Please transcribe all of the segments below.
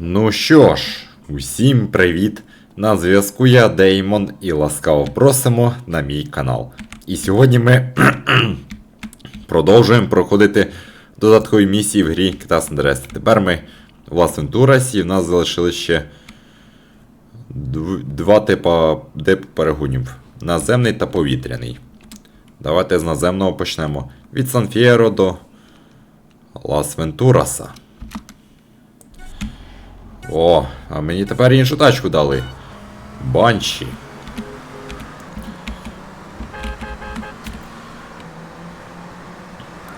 Ну що ж, усім привіт! На зв'язку я Деймон і ласкаво просимо на мій канал. І сьогодні ми продовжуємо проходити додаткові місії в грі Китас Андерес. Тепер ми в Лас Вентурас і в нас залишилось ще два типа типи перегонів: наземний та повітряний. Давайте з наземного почнемо. Від Сан-Фєро до Лас Вентураса. О, а мені тепер іншу тачку дали. Банші.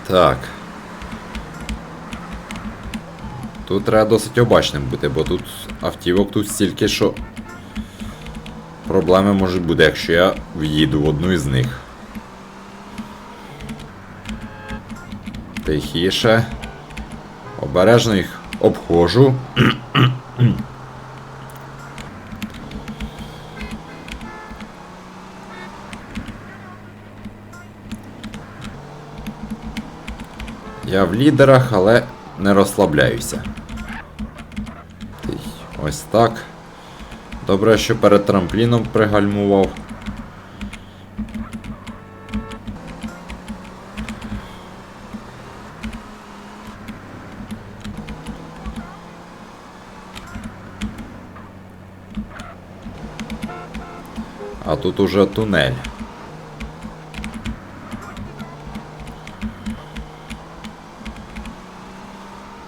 Так. Тут треба досить обачним бути, бо тут автівок тут стільки, що проблеми можуть бути, якщо я в'їду в одну із них. Тихіше. Обережно їх обходжу. Я в лідерах, але не розслабляюся. Ось так. Добре, що перед трампліном пригальмував. А тут уже тунель.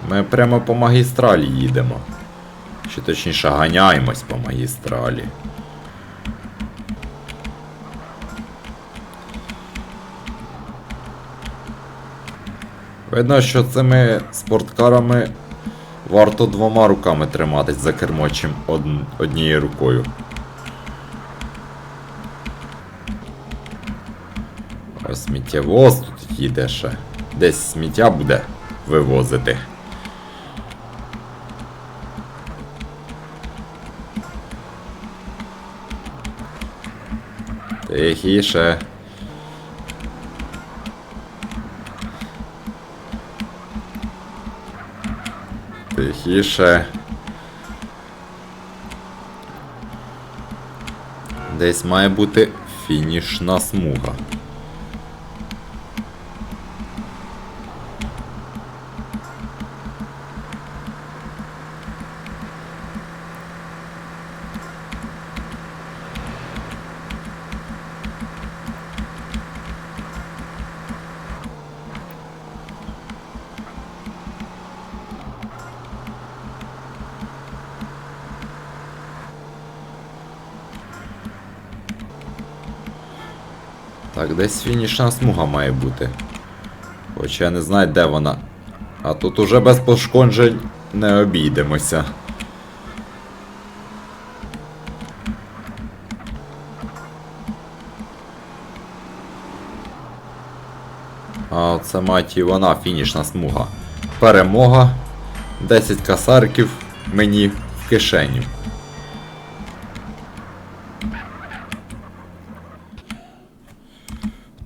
Ми прямо по магістралі їдемо. Чи точніше ганяємось по магістралі. Видно, що цими спорткарами варто двома руками триматись за кермо, чим од- однією рукою. Сміттєвоз тут їде ще. Десь сміття буде вивозити. Тихіше. Тихіше. Десь має бути фінішна смуга. Так, десь фінішна смуга має бути. Хоча я не знаю, де вона. А тут уже без пошкоджень не обійдемося. А це мать і вона фінішна смуга. Перемога. 10 касарків мені в кишеню.